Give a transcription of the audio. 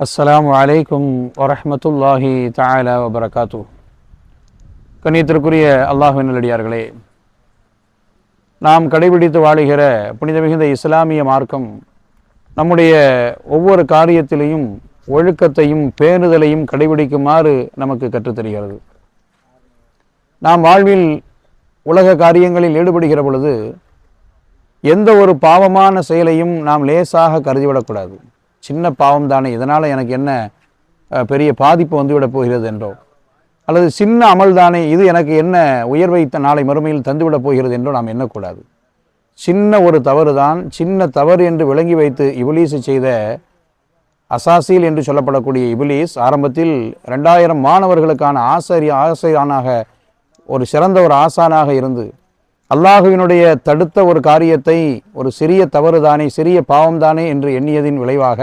அஸ்ஸலாமு அலைக்கும் வரமத்துல்லாஹி தஆலா வபரகாத்து கண்ணியத்திற்குரிய அல்லாஹ்வின் நல்லடியார்களே நாம் கடைபிடித்து வாழுகிற புனித மிகுந்த இஸ்லாமிய மார்க்கம் நம்முடைய ஒவ்வொரு காரியத்திலையும் ஒழுக்கத்தையும் பேணுதலையும் கடைபிடிக்குமாறு நமக்கு கற்றுத்தருகிறது. நாம் வாழ்வில் உலக காரியங்களில் ஈடுபடுகிற பொழுது எந்த ஒரு பாவமான செயலையும் நாம் லேசாக கருதிவிடக்கூடாது. சின்ன பாவம் தானே இதனால் எனக்கு என்ன பெரிய பாதிப்பு வந்துவிடப் போகிறது என்றோ? அல்லது சின்ன அமல் தானே இது எனக்கு என்ன உயர்வை வைத்த நாளை மறுமையில் தந்துவிடப் போகிறது என்றோ நாம் எண்ணக்கூடாது. சின்ன ஒரு தவறு தான் சின்ன தவறு என்று விளங்கி வைத்து இபிலீஸ் செய்த அசாசில் என்று சொல்லப்படக்கூடிய இபிலீஸ் ஆரம்பத்தில் ரெண்டாயிரம் மாணவர்களுக்கான ஆசிரிய ஆசிரியனாக ஒரு சிறந்த ஒரு ஆசானாக இருந்து அல்லாஹுவினுடைய தடுத்த ஒரு காரியத்தை ஒரு சிறிய தவறு தானே சிறிய பாவம் தானே என்று எண்ணியதின் விளைவாக